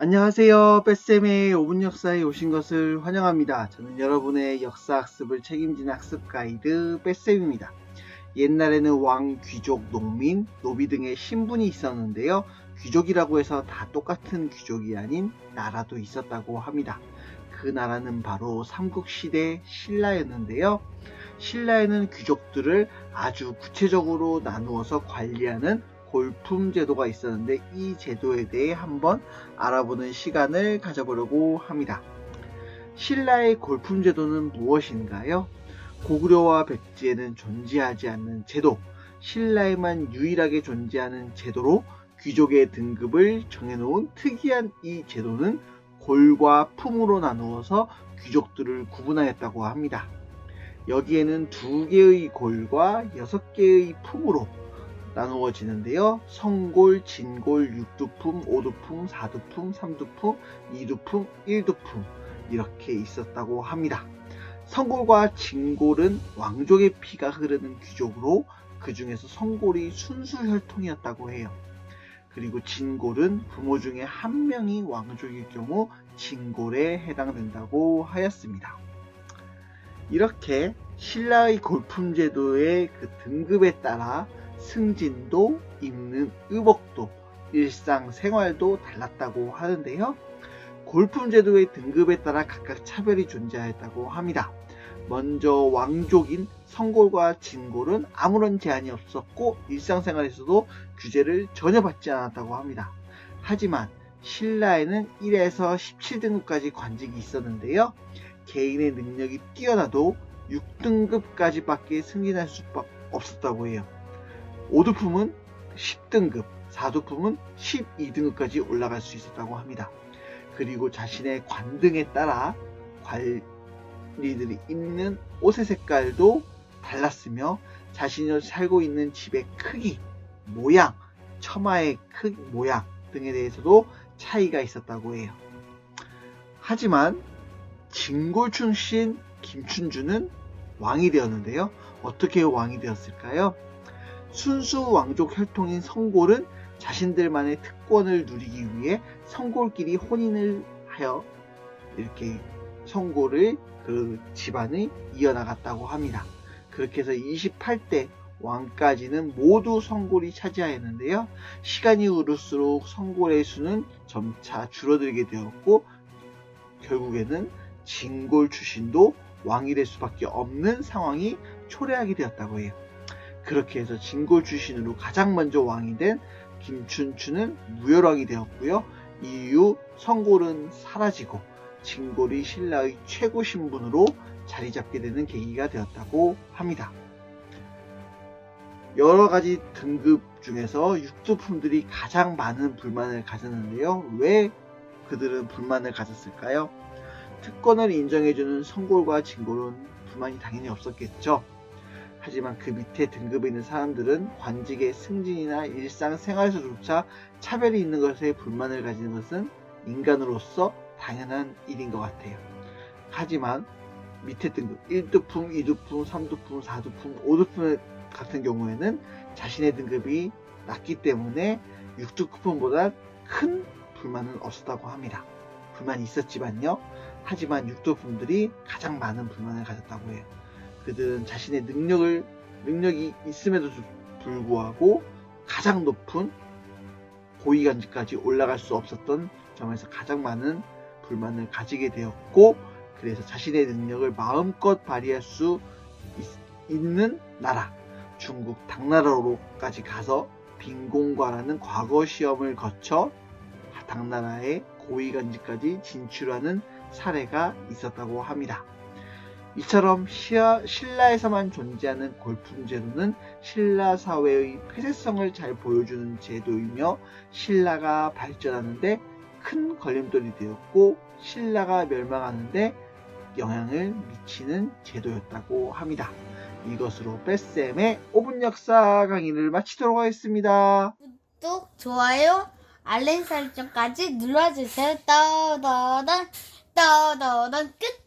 안녕하세요. 뺏쌤의 5분 역사에 오신 것을 환영합니다. 저는 여러분의 역사 학습을 책임지는 학습 가이드 뺏쌤입니다. 옛날에는 왕, 귀족, 농민, 노비 등의 신분이 있었는데요. 귀족이라고 해서 다 똑같은 귀족이 아닌 나라도 있었다고 합니다. 그 나라는 바로 삼국시대 신라였는데요. 신라에는 귀족들을 아주 구체적으로 나누어서 관리하는 골품 제도가 있었는데 이 제도에 대해 한번 알아보는 시간을 가져보려고 합니다. 신라의 골품 제도는 무엇인가요? 고구려와 백제에는 존재하지 않는 제도, 신라에만 유일하게 존재하는 제도로 귀족의 등급을 정해놓은 특이한 이 제도는 골과 품으로 나누어서 귀족들을 구분하였다고 합니다. 여기에는 두 개의 골과 여섯 개의 품으로 나누어지는데요. 성골, 진골, 육두품, 오두품, 사두품, 삼두품, 이두품, 일두품 이렇게 있었다고 합니다. 성골과 진골은 왕족의 피가 흐르는 귀족으로 그 중에서 성골이 순수 혈통이었다고 해요. 그리고 진골은 부모 중에 한 명이 왕족일 경우 진골에 해당된다고 하였습니다. 이렇게 신라의 골품 제도의 그 등급에 따라 승진도, 입는 의복도, 일상 생활도 달랐다고 하는데요. 골품 제도의 등급에 따라 각각 차별이 존재하였다고 합니다. 먼저 왕족인 성골과 진골은 아무런 제한이 없었고 일상생활에서도 규제를 전혀 받지 않았다고 합니다. 하지만 신라에는 1에서 17등급까지 관직이 있었는데요. 개인의 능력이 뛰어나도 6등급까지밖에 승진할 수밖에 없었다고 해요. 5두품은 10등급, 4두품은 12등급까지 올라갈 수 있었다고 합니다. 그리고 자신의 관등에 따라 관리들이 입는 옷의 색깔도 달랐으며 자신이 살고 있는 집의 크기, 모양, 처마의 크기, 모양 등에 대해서도 차이가 있었다고 해요. 하지만 진골 출신 김춘주는 왕이 되었는데요. 어떻게 왕이 되었을까요? 순수 왕족 혈통인 성골은 자신들만의 특권을 누리기 위해 성골끼리 혼인을 하여 이렇게 성골을 그 집안을 이어나갔다고 합니다. 그렇게 해서 28대 왕까지는 모두 성골이 차지하였는데요. 시간이 흐를수록 성골의 수는 점차 줄어들게 되었고 결국에는 진골 출신도 왕이 될 수밖에 없는 상황이 초래하게 되었다고 해요. 그렇게 해서 진골 출신으로 가장 먼저 왕이 된 김춘추는 무열왕이 되었고요. 이후 성골은 사라지고 진골이 신라의 최고 신분으로 자리 잡게 되는 계기가 되었다고 합니다. 여러 가지 등급 중에서 육두품들이 가장 많은 불만을 가졌는데요. 왜 그들은 불만을 가졌을까요? 특권을 인정해주는 성골과 진골은 불만이 당연히 없었겠죠. 하지만 그 밑에 등급에 있는 사람들은 관직의 승진이나 일상생활에서조차 차별이 있는 것에 불만을 가지는 것은 인간으로서 당연한 일인 것 같아요. 하지만 밑에 등급 1두품, 2두품, 3두품, 4두품, 5두품 같은 경우에는 자신의 등급이 낮기 때문에 6두품보다 큰 불만은 없었다고 합니다. 불만이 있었지만요. 하지만 6두품들이 가장 많은 불만을 가졌다고 해요. 그들은 자신의 능력을 능력이 있음에도 불구하고 가장 높은 고위관직까지 올라갈 수 없었던 점에서 가장 많은 불만을 가지게 되었고 그래서 자신의 능력을 마음껏 발휘할 수 있, 는 나라 중국 당나라로까지 가서 빈공과라는 과거 시험을 거쳐 당나라의 고위관직까지 진출하는 사례가 있었다고 합니다. 이처럼 시아, 신라에서만 존재하는 골품 제도는 신라 사회의 폐쇄성을 잘 보여주는 제도이며 신라가 발전하는데 큰 걸림돌이 되었고 신라가 멸망하는데 영향을 미치는 제도였다고 합니다. 이것으로 뺏쌤의 5분 역사 강의를 마치도록 하겠습니다. 구독, 좋아요, 알림 설정까지 눌러주세요. 떠더던, 떠더던 끝!